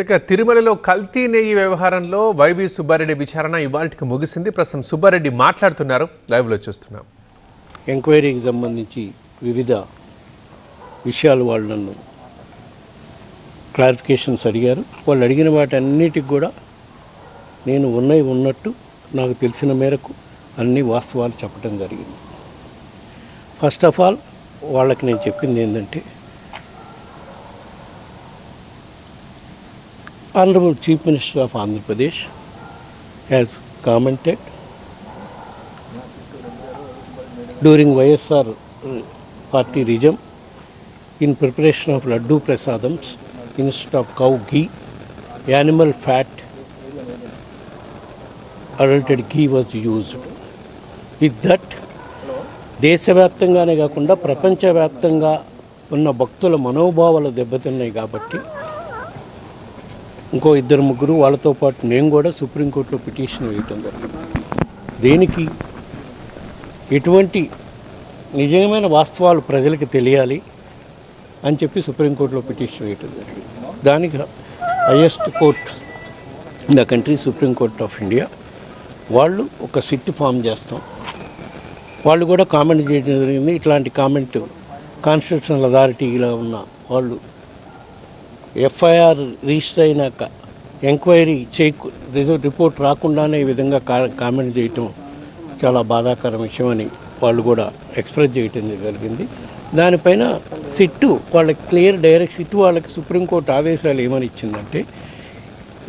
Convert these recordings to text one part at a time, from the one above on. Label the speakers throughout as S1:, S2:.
S1: ఇక తిరుమలలో కల్తీ నెయ్యి వ్యవహారంలో వైవి సుబ్బారెడ్డి విచారణ ఇవాళకి ముగిసింది. ప్రస్తుతం సుబ్బారెడ్డి మాట్లాడుతున్నారు. లైవ్లో చూస్తున్నాం.
S2: ఎంక్వైరీకి సంబంధించి వివిధ విషయాలు వాళ్ళు నన్ను క్లారిఫికేషన్స్ అడిగారు. వాళ్ళు అడిగిన వాటన్నిటికి కూడా నేను ఉన్నవి ఉన్నట్టు నాకు తెలిసిన మేరకు అన్ని వాస్తవాలు చెప్పడం జరిగింది. ఫస్ట్ ఆఫ్ ఆల్ వాళ్ళకి నేను చెప్పింది ఏంటంటే honourable chief minister of Andhra Pradesh has commented during YSR uh, party regime in preparation of laddu prasadams instead of cow ghee, animal fat, adulterated ghee was used. With that, దేశవ్యాప్తంగానే కాకుండా ప్రపంచవ్యాప్తంగా ఉన్న భక్తుల మనోభావాలు దెబ్బతిన్నాయి కాబట్టి ఇంకో ఇద్దరు ముగ్గురు వాళ్ళతో పాటు నేను కూడా సుప్రీంకోర్టులో పిటిషన్ వేయటం జరిగింది. దేనికి? ఎటువంటి నిజమైన వాస్తవాలు ప్రజలకు తెలియాలి అని చెప్పి సుప్రీంకోర్టులో పిటిషన్ వేయటం జరిగింది. దానికి highest court in the country supreme court of India వాళ్ళు ఒక సిట్ ఫామ్ చేస్తాం. వాళ్ళు కూడా కామెంట్ చేయడం జరిగింది. ఇట్లాంటి కామెంట్ కాన్స్టిట్యూషనల్ అథారిటీలో ఉన్న వాళ్ళు ఎఫ్ఐఆర్ రిజిస్టర్ అయినాక ఎంక్వైరీ చేయకు రిపోర్ట్ రాకుండానే ఈ విధంగా కా కామెంట్ చేయటం చాలా బాధాకర విషయం అని వాళ్ళు కూడా ఎక్స్ప్రెస్ చేయటం జరిగింది. దానిపైన సిట్టు వాళ్ళకి క్లియర్ డైరెక్ట్ సిట్టు వాళ్ళకి సుప్రీంకోర్టు ఆదేశాలు ఏమని ఇచ్చిందంటే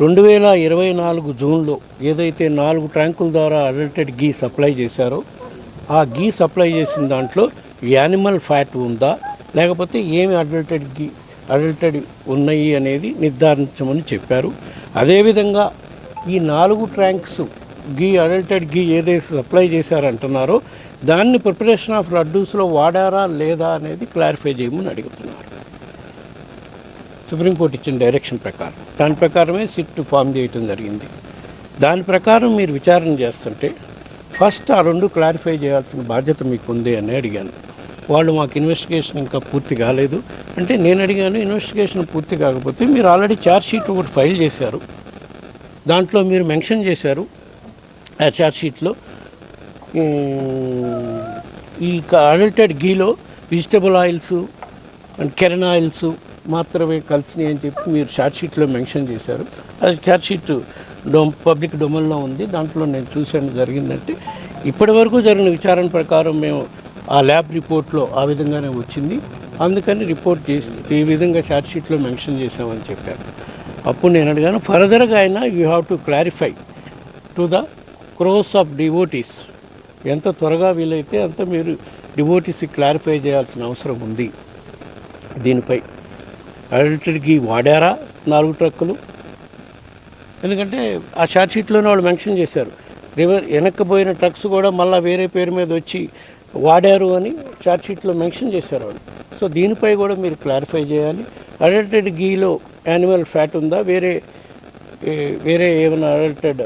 S2: రెండు వేల ఇరవై నాలుగు జూన్లో ఏదైతే నాలుగు ట్యాంకుల ద్వారా అడల్టెడ్ గీ సప్లై చేశారో ఆ గీ సప్లై చేసిన దాంట్లో యానిమల్ ఫ్యాట్ ఉందా లేకపోతే ఏమి అడల్టెడ్ గీ అడల్టెడ్ ఉన్నాయి అనేది నిర్ధారించమని చెప్పారు. అదేవిధంగా ఈ నాలుగు ట్యాంక్స్ గీ అడల్టెడ్ గీ ఏదైతే సప్లై చేశారంటున్నారో దాన్ని ప్రిపరేషన్ ఆఫ్ లడ్డూస్లో వాడారా లేదా అనేది క్లారిఫై చేయమని అడుగుతున్నారు. సుప్రీంకోర్టు ఇచ్చిన డైరెక్షన్ ప్రకారం. దాని ప్రకారమే సిట్ ఫామ్ చేయటం జరిగింది. దాని ప్రకారం మీరు విచారణ చేస్తుంటే ఫస్ట్ ఆ రెండు క్లారిఫై చేయాల్సిన బాధ్యత మీకు ఉంది అని అడిగాను. వాళ్ళు మాకు ఇన్వెస్టిగేషన్ ఇంకా పూర్తి కాలేదు. అంటే నేను అడిగాను ఇన్వెస్టిగేషన్ పూర్తి కాకపోతే మీరు ఆల్రెడీ ఛార్జ్ షీట్ ఒకటి ఫైల్ చేశారు. దాంట్లో మీరు మెన్షన్ చేశారు. ఆ ఛార్జ్ షీట్లో ఈ అడల్టెడ్ గీలో వెజిటబుల్ ఆయిల్స్ అండ్ కెరన్ ఆయిల్స్ మాత్రమే కలిసినాయి అని చెప్పి మీరు ఛార్జ్ షీట్లో మెన్షన్ చేశారు. అది ఛార్జ్ షీట్ డొమ్ పబ్లిక్ డొమైన్లో ఉంది. దాంట్లో నేను చూశాను జరిగిందంటే ఇప్పటి వరకు జరిగిన విచారణ ప్రకారం మేము ఆ ల్యాబ్ రిపోర్ట్లో ఆ విధంగానే వచ్చింది. అందుకని రిపోర్ట్ చేసి ఈ విధంగా చార్జ్షీట్లో మెన్షన్ చేసామని చెప్పారు. అప్పుడు నేను అడిగాను ఫర్దర్గా అయినా you have to clarify to the crores of devotees ఎంత త్వరగా వీలైతే అంత మీరు డివోటీస్కి క్లారిఫై చేయాల్సిన అవసరం ఉంది. దీనిపై అడల్టరీకి వాడారా నాలుగు ట్రక్కులు? ఎందుకంటే ఆ షార్ట్ షీట్లోనే వాళ్ళు మెన్షన్ చేశారు. రివర్ వెనక్కిపోయిన ట్రక్స్ కూడా మళ్ళీ వేరే పేరు మీద వచ్చి వాడారు అని షార్ట్ షీట్లో మెన్షన్ చేశారు వాళ్ళు. సో దీనిపై కూడా మీరు క్లారిఫై చేయాలి. అడల్టెడ్ గీలో యానిమల్ ఫ్యాట్ ఉందా? వేరే వేరే ఏమైనా అడల్టెడ్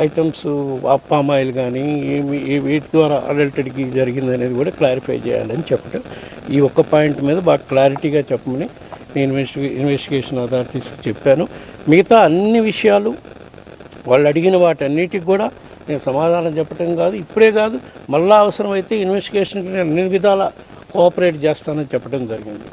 S2: ఐటమ్స్ పామ్ ఆయిల్ కానీ ఏమి వీటి ద్వారా అడల్టెడ్ గీ జరిగింది అనేది కూడా క్లారిఫై చేయాలని చెప్పడం ఈ ఒక్క పాయింట్ మీద బాగా క్లారిటీగా చెప్పమని నేను ఇన్వెస్టిగేషన్ అథారిటీస్కి చెప్పాను. మిగతా అన్ని విషయాలు వాళ్ళు అడిగిన వాటన్నిటికి కూడా నేను సమాధానం చెప్పడం కాదు ఇప్పుడే కాదు మళ్ళా అవసరమైతే ఇన్వెస్టిగేషన్కి నేను అన్ని విధాల కోఆపరేట్ చేస్తానని చెప్పడం జరిగింది.